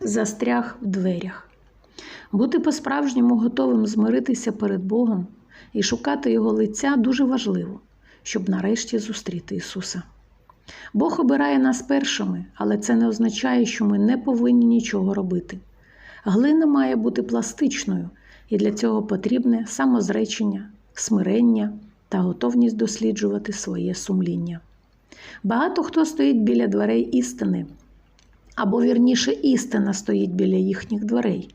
застряг в дверях. Бути по-справжньому готовим змиритися перед Богом і шукати Його лиця дуже важливо, щоб нарешті зустріти Ісуса. Бог обирає нас першими, але це не означає, що ми не повинні нічого робити. Глина має бути пластичною, і для цього потрібне самозречення, смирення та готовність досліджувати своє сумління. Багато хто стоїть біля дверей істини, або вірніше, істина стоїть біля їхніх дверей,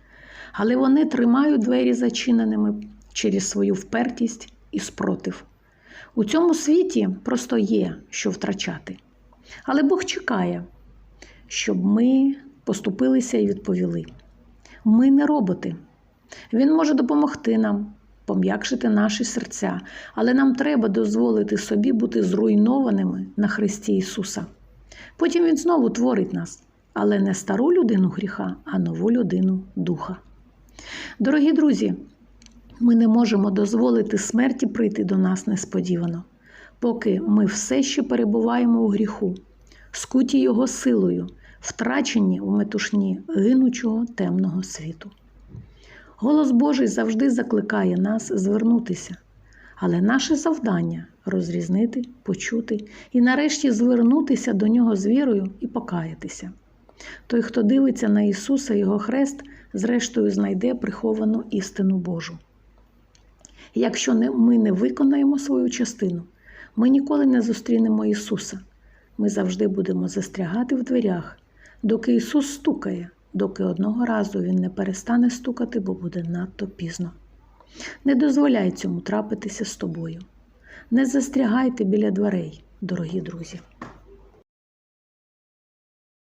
але вони тримають двері зачиненими через свою впертість і спротив. У цьому світі просто є що втрачати. Але Бог чекає, щоб ми поступилися і відповіли. Ми не роботи. Він може допомогти нам, пом'якшити наші серця, але нам треба дозволити собі бути зруйнованими на Христі Ісуса. Потім Він знову творить нас, але не стару людину гріха, а нову людину духа. Дорогі друзі, ми не можемо дозволити смерті прийти до нас несподівано, поки ми все ще перебуваємо у гріху, скуті Його силою, втрачені у метушні гинучого темного світу. Голос Божий завжди закликає нас звернутися, але наше завдання розрізнити, почути і нарешті звернутися до нього з вірою і покаятися. Той, хто дивиться на Ісуса, Його хрест, зрештою знайде приховану істину Божу. Якщо ми не виконаємо свою частину, ми ніколи не зустрінемо Ісуса. Ми завжди будемо застрягати в дверях, доки Ісус стукає, доки одного разу Він не перестане стукати, бо буде надто пізно. Не дозволяй цьому трапитися з тобою. Не застрягайте біля дверей, дорогі друзі.